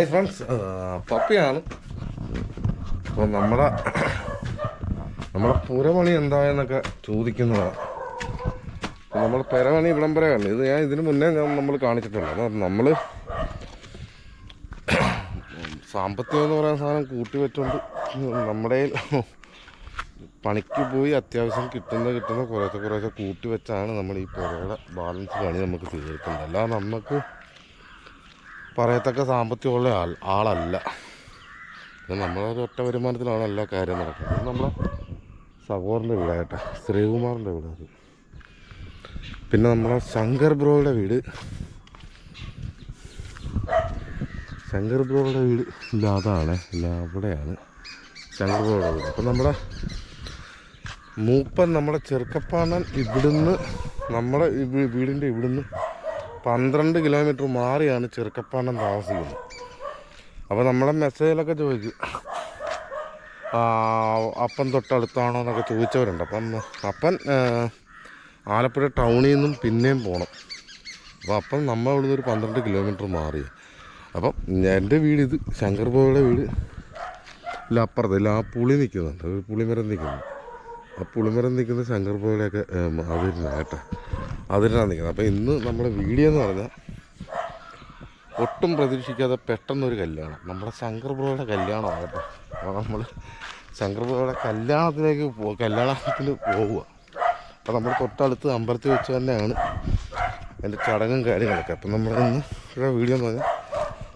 Hi friends പപ്പിയാണ്. അപ്പോൾ നമ്മുടെ നമ്മുടെ പുരമണി എന്തായെന്നൊക്കെ ചോദിക്കുന്നതാണ് നമ്മൾ പെരമണി കണ്ടു. ഇത് ഞാൻ ഇതിന് മുന്നേ ഞാൻ നമ്മൾ കാണിച്ചിട്ടുണ്ട്. നമ്മൾ സാമ്പത്തികം എന്ന് പറയുന്ന സാധനം കൂട്ടി വെച്ചുകൊണ്ട് നമ്മുടെ പണിക്ക് പോയി അത്യാവശ്യം കിട്ടുന്ന കിട്ടുന്ന കുറേശ്ശെ കുറേശ്ശെ കൂട്ടി വെച്ചാണ് നമ്മൾ ഈ പുരയുടെ ബാലൻസ് പണി നമുക്ക് തീർക്കുന്നത്. അല്ലാതെ നമുക്ക് പറയത്തക്ക സാമ്പത്തികമുള്ള ആൾ ആളല്ല. നമ്മളൊരു ഒറ്റ വരുമാനത്തിലാണ് എല്ലാ കാര്യം നടക്കുന്നത്. ഇത് നമ്മളെ സഹോറിന്റെ വീടായിട്ടെ ശ്രീകുമാറിന്റെ വീട് അത്. പിന്നെ നമ്മളെ ശങ്കർ ബ്രോയുടെ വീട്. ശങ്കർ ബ്രോയുടെ വീട് ഇല്ല അതാണ്. ഇല്ല അവിടെയാണ് ശങ്കർ ബ്രോയുടെ വീട്. അപ്പം നമ്മുടെ മൂപ്പൻ നമ്മുടെ ചെറുക്കപ്പാണൻ ഇവിടുന്ന് നമ്മുടെ വീടിന്റെ ഇവിടുന്ന് പന്ത്രണ്ട് കിലോമീറ്റർ മാറിയാണ് ചെറുക്കപ്പാണ്ടം താമസിക്കുന്നത്. അപ്പോൾ നമ്മളെ മെസ്സേജിലൊക്കെ ചോദിച്ചു ആ, അപ്പൻ തൊട്ടടുത്താണോ എന്നൊക്കെ ചോദിച്ചവരുണ്ട്. അപ്പം അപ്പൻ ആലപ്പുഴ ടൗണിൽ നിന്നും പിന്നെയും പോകണം അപ്പോൾ അപ്പം നമ്മൾ ഇവിടുന്ന് ഒരു പന്ത്രണ്ട് കിലോമീറ്റർ മാറി. അപ്പം എന്റെ വീട് ഇത് ശങ്കർ വീട്. ഇല്ല അപ്പുറത്ത് ഇല്ല ആ പുളി നിൽക്കുന്നുണ്ട്. പുളിമരം നിൽക്കുന്നു. ആ പുളിമരം നിൽക്കുന്ന ശങ്കർ ബോയുടെയൊക്കെ അതിരുന്ന കേട്ടോ അതിനാണ് നിൽക്കുന്നത് അപ്പോൾ ഇന്ന് നമ്മുടെ വീഡിയോ എന്ന് പറഞ്ഞാൽ ഒട്ടും പ്രതീക്ഷിക്കാതെ പെട്ടെന്നൊരു കല്യാണം. നമ്മുടെ ശങ്കർ ബ്രോയുടെ കല്യാണമാണ് കേട്ടോ. അപ്പോൾ നമ്മൾ ശങ്കർ ബ്രോയുടെ കല്യാണത്തിലേക്ക് പോ കല്യാണത്തിൽ പോവുക അപ്പോൾ നമ്മൾ തൊട്ടടുത്ത് അമ്പലത്തിൽ വെച്ച് തന്നെയാണ് എന്റെ ചടങ്ങും കാര്യങ്ങളൊക്കെ. അപ്പം നമ്മൾ ഇന്ന് വീഡിയോ എന്ന് പറഞ്ഞാൽ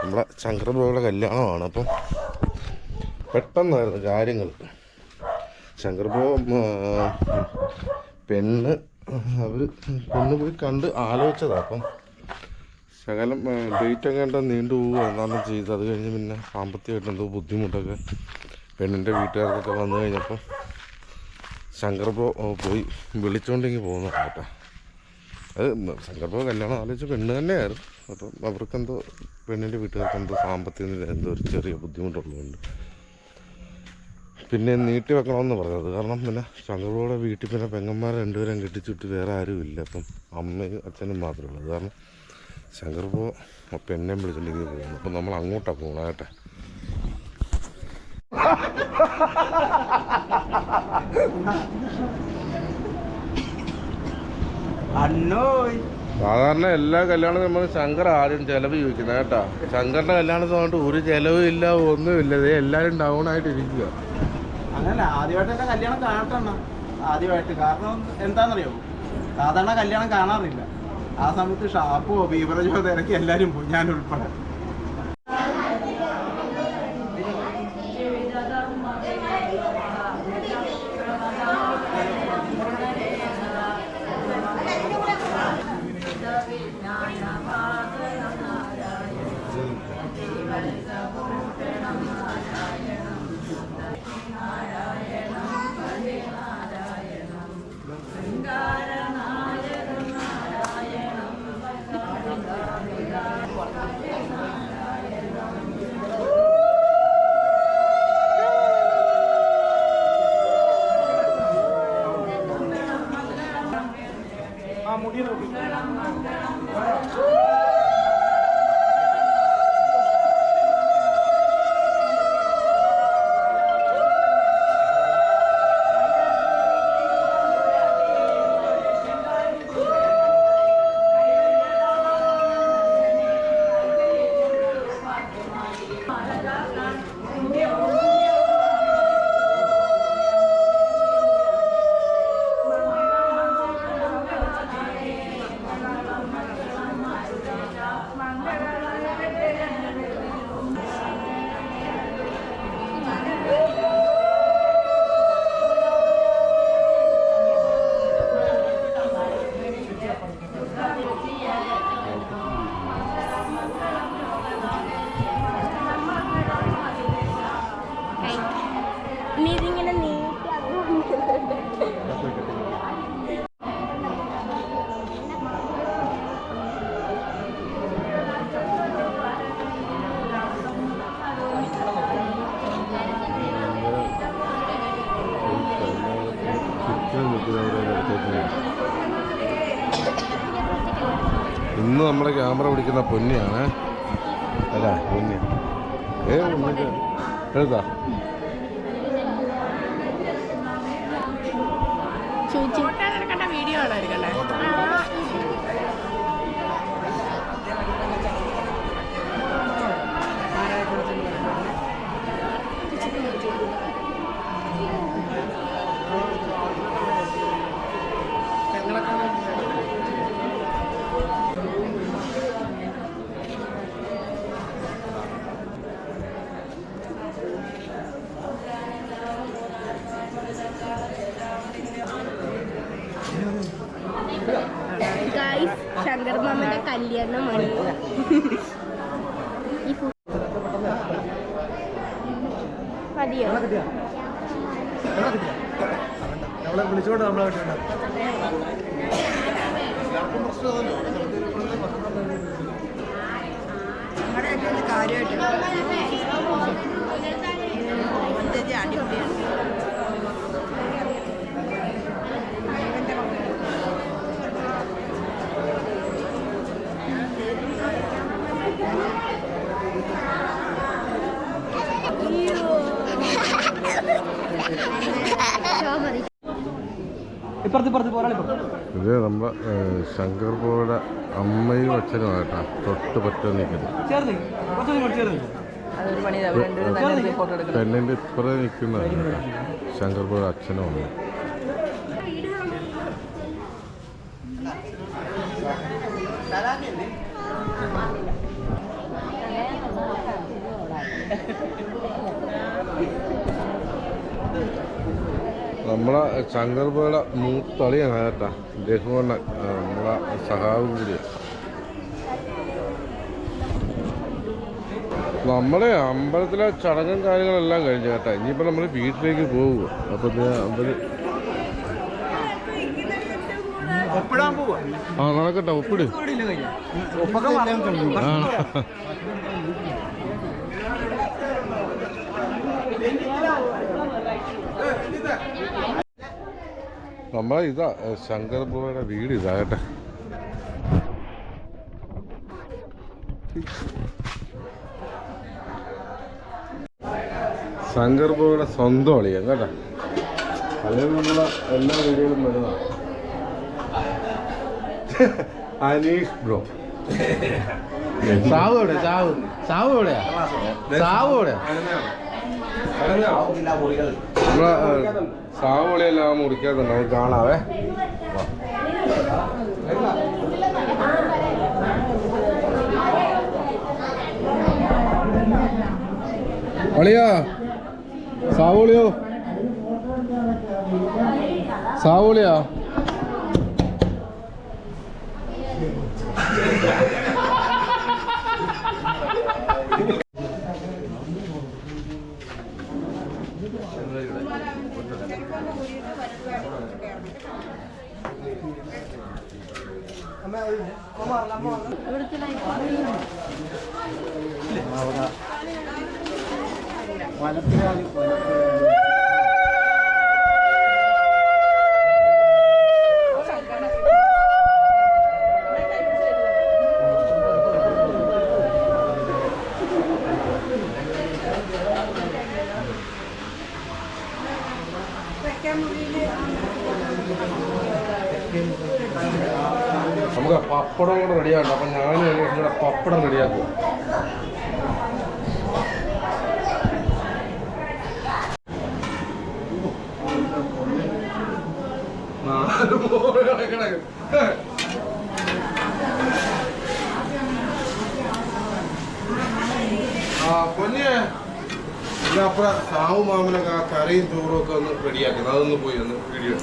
നമ്മുടെ ശങ്കർ ബ്രോയുടെ കല്യാണമാണ്. അപ്പം പെട്ടെന്നായിരുന്നു കാര്യങ്ങൾ ശങ്കർ ബ്രോ പെണ്ണ് അവർ പെണ്ണ് പോയി കണ്ട് ആലോചിച്ചതാണ് അപ്പം. ശകലം ഡേറ്റ് കണ്ടാൽ നീണ്ടു പോവുക. എന്നാലും ചെയ്ത് അത് കഴിഞ്ഞ് പിന്നെ സാമ്പത്തികമായിട്ട് എന്തോ ബുദ്ധിമുട്ടൊക്കെ പെണ്ണിന്റെ വീട്ടുകാർക്കൊക്കെ വന്നു കഴിഞ്ഞപ്പം ശങ്കർ പോയി വിളിച്ചുകൊണ്ടിങ്ങി പോകുന്നു കേട്ടോ. അത് ശങ്കർ ബ്രോ കല്യാണം ആലോചിച്ച് പെണ്ണ് തന്നെയായിരുന്നു. അപ്പം അവർക്കെന്തോ പെണ്ണിന്റെ വീട്ടുകാർക്ക് എന്തോ സാമ്പത്തിക എന്തോ ഒരു ചെറിയ ബുദ്ധിമുട്ടുള്ളതുകൊണ്ട് പിന്നെ നീട്ടി വെക്കണമെന്ന് പറഞ്ഞത്. കാരണം പിന്നെ ചന്ദ്രബോയുടെ വീട്ടിൽ പിന്നെ പെങ്ങന്മാരെ രണ്ടുപേരും കെട്ടിച്ചിട്ട് വേറെ ആരും ഇല്ല. അപ്പം അമ്മയും അച്ഛനും മാത്രമേ ഉള്ളൂ. കാരണം ശങ്കർബോ എന്നെ വിളിച്ചിട്ടുണ്ടെങ്കിൽ പോകുന്നു അപ്പം നമ്മൾ അങ്ങോട്ടാണ് പോകണം കേട്ടെ. സാധാരണ എല്ലാ കല്യാണവും നമ്മൾ ശങ്കർ ആദ്യം ചെലവ് ചോദിക്കുന്നത് കേട്ടോ. ശങ്കറിന്റെ കല്യാണത്തിന് പറഞ്ഞിട്ട് ഒരു ചെലവും ഇല്ല ഒന്നുമില്ല. എല്ലാവരും ഡൗൺ ആയിട്ട് ഇരിക്കുക അങ്ങനെ ആദ്യമായിട്ട് എന്റെ കല്യാണം കാണട്ടെണ്ണ. ആദ്യമായിട്ട്. കാരണം എന്താണെന്നറിയോ സാധാരണ കല്യാണം കാണാറില്ല. ആ സമയത്ത് ഷാപ്പോ ബീവറേജോ തിരക്കി എല്ലാവരും പോയി. ഞാൻ ഉൾപ്പെടെ. Unidos. പിടിക്കുന്ന പൊന്നിയാണ്. അല്ല പൊന്നിയാണ്. ഏ പൊന്നിന്റെ ഗൈസ് ശങ്കർ മാമന്റെ കല്യാണമാണ് മതിയോ? നമ്മളെ വിളിച്ചോണ്ട് നമ്മളെ സ്ട്രോബെറി ഇത് നമ്മുടെ ശങ്കർ പോയുടെ അമ്മയും അച്ഛനും ആയിട്ടാ തൊട്ട് പറ്റാൻ നിൽക്കുന്നത് പെണ്ണിന്റെ ഇപ്പുറേ നിൽക്കുന്നതാണ് ശങ്കർ പോയുടെ അച്ഛനും അമ്മയും നമ്മളെ ശങ്കർ പോയുടെ മൂത്തളിയാണ് കേട്ടാ രഘുവണ്ണൻ ആ, നമ്മളെ സഹാവ് കൂടിയാണ് നമ്മളെ അമ്പലത്തിലെ ചടങ്ങും കാര്യങ്ങളെല്ലാം കഴിഞ്ഞു കേട്ടാ. ഇനിയിപ്പോൾ നമ്മൾ വീട്ടിലേക്ക് പോകുക അപ്പോൾ അമ്പലം ആ നടക്കട്ടെ ഒപ്പിട്. ആ. നമ്മളെ ഇതാ ശങ്കർ ബോയുടെ വീട് ഇതാ കേട്ടെ. ശങ്കർ ബോയുടെ സ്വന്തം അളിയാ കേട്ടോ. അല്ലെങ്കിൽ നമ്മളെ എല്ലാ വീടുകളും വരുന്നതാണ് അനീഷ് ബ്രോ. സാവ് എവിടെ സാവ്. സാവ് എവിടെയാ? സാവ് എവിടെയാ? നമ്മളെ ഏ, സാവ് വിളിയെല്ലാം മുറിക്കാത്തുണ്ട് നമുക്ക് കാണാവേ. അളിയാ സാവുളിയോ. സാവുളിയാ? വനത്തിലാളി നമുക്ക് പപ്പടം കൂടെ റെഡിയാക്കണം അപ്പം ഞാൻ ഇവിടെ പപ്പടം റെഡിയാക്കും. ആ പൊന്നിയെ ഇതിനപ്പുറം സാവു മാമനൊക്കെ ആ കറിയും ചോറും ഒക്കെ ഒന്ന് റെഡിയാക്കണം. അതൊന്ന് പോയി ഒന്ന് വീഡിയോ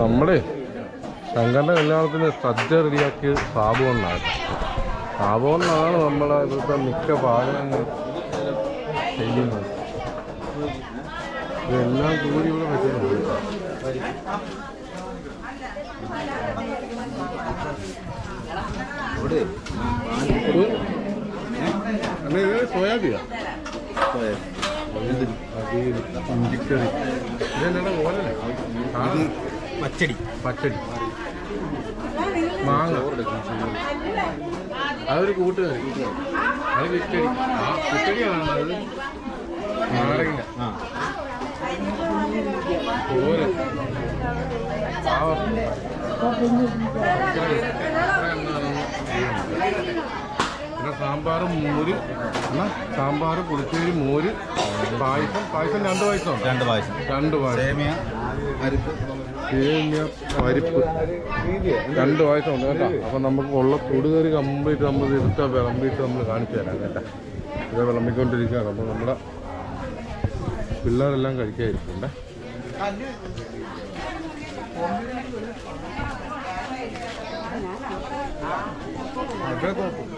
നമ്മളെ ശങ്കറിന്റെ കല്യാണത്തിന് സദ്യ റെഡിയാക്കി സാബുണ്ടാക്കി സാബുണ്ടാണ് നമ്മളെ ഇവിടുത്തെ മിക്ക പാചകങ്ങൾ ചെയ്യുന്നത്. ഇതെല്ലാം കൂടി ഇവിടെ വെച്ചിട്ടുണ്ട്. ഓ ഇഞ്ചിക്കറി ഓലല്ലേ? പച്ചടി. പച്ചടി. മാങ്ങ. അതൊരു കൂട്ടുകറി അത് കിച്ചടി ആ കിച്ചടിയാണ് അത്. നാരങ്ങ പാവം. പിന്നെ സാമ്പാറും മോര്. എന്നാ സാമ്പാർ പുളിശ്ശേരി മോര്. പായസം പായസം രണ്ട് പായസം. രണ്ട് പായസം. രണ്ട് പായസം. സേമിയ അരിപ്പ്. സേമിയ പരിപ്പ്. രണ്ട് പായസമുണ്ട് കേട്ടോ. അപ്പം നമുക്ക് ഉള്ള തൊടുകറി കംപ്ലീറ്റ് നമ്മൾ എടുത്ത വിളമ്പിയിട്ട് നമ്മൾ കാണിച്ചു തരാം കേട്ടോ. ഇത് വിളമ്പിക്കൊണ്ടിരിക്കുകയാണ്. അപ്പോൾ നമ്മുടെ പിള്ളേരെല്ലാം കഴിക്കാതിരിക്കുന്നുണ്ടേ എല്ലാവർക്കും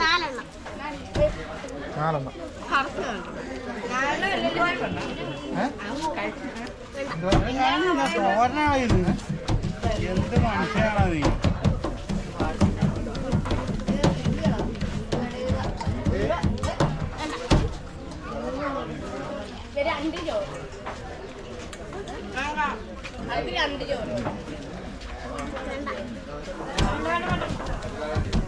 നാലെണ്ണം. എന്ത് മനുഷ്യനാണ് നീ രണ്ട് ചോറ് രണ്ട് ചോറ് Thank you.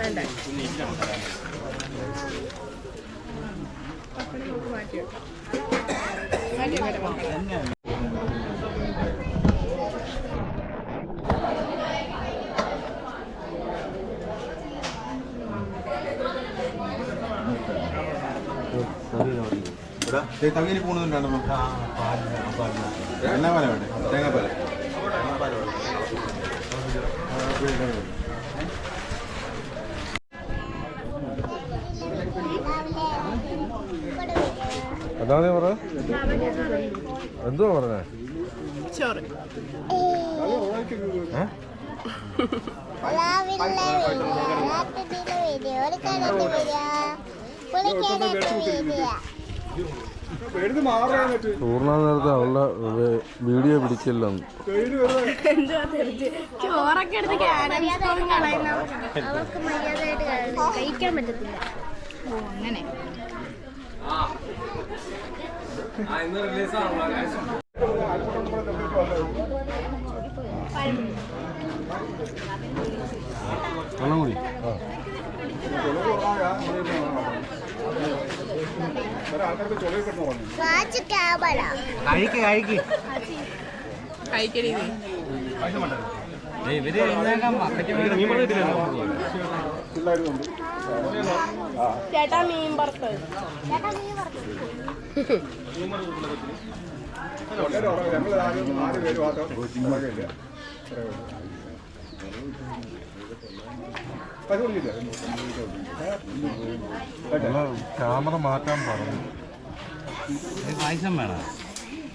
വേണ്ട. തവിയിൽ പൂണുന്നുണ്ടോ എന്നാ പോലെ. വേണ്ടേ തേങ്ങാപ്പാല. അതാണ് പറ എന്തുവാ പറഞ്ഞേ? ചോറ്. നേരത്തെ അവളുടെ വീഡിയോ തെറിച്ച് ചോറൊക്കെ എടുത്ത് കഴിക്കാൻ പറ്റത്തില്ല. അങ്ങനെ. വെള്ളം കൂടി ആ വാച്ച് ക്യാമറ. കഴിക്ക് കഴിക്ക്. കഴിക്കരുത്. ചേട്ടാ മീൻ പുറത്ത് ചേട്ടാ മീൻ പറത്ത് ക്യാമറ മാറ്റാൻ പറഞ്ഞു. പായസം വേണം.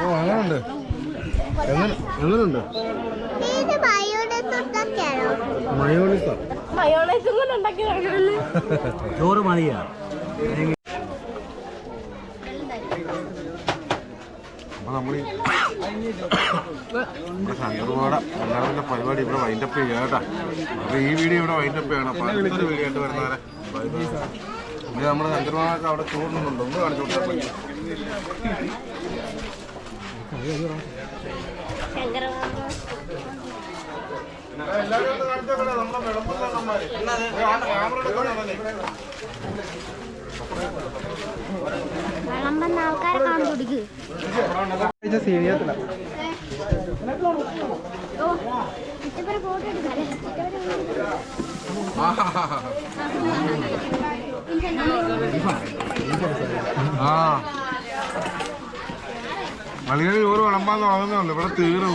ഓ അങ്ങനുണ്ട് എങ്ങനുണ്ട് ചോറ് മതിയാ. നമ്മൾ പരിപാടി ഇവിടെ വൈൻഡപ്പ് ചെയ്യാട്ടാ അപ്പൊ ഈ വീഡിയോ ഇവിടെ വൈൻഡപ്പ് ചെയ്യണം അപ്പോൾ വീഡിയോ ആയിട്ട് വരുന്നവരെ ബൈ ബൈ. നമ്മുടെ ശങ്കർപാടൊക്കെ അവിടെ ചൂടുന്നുണ്ടോ. ഒന്ന് കാണിച്ചു വിളമ്പുന്ന ആൾക്കാരെ കാണുപിടിക്ക് ആ. മലയാളി ചോറ് വിളമ്പാൻ തുടങ്ങുന്നുള്ളു ഇവിടെ തീർന്നു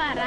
പറ.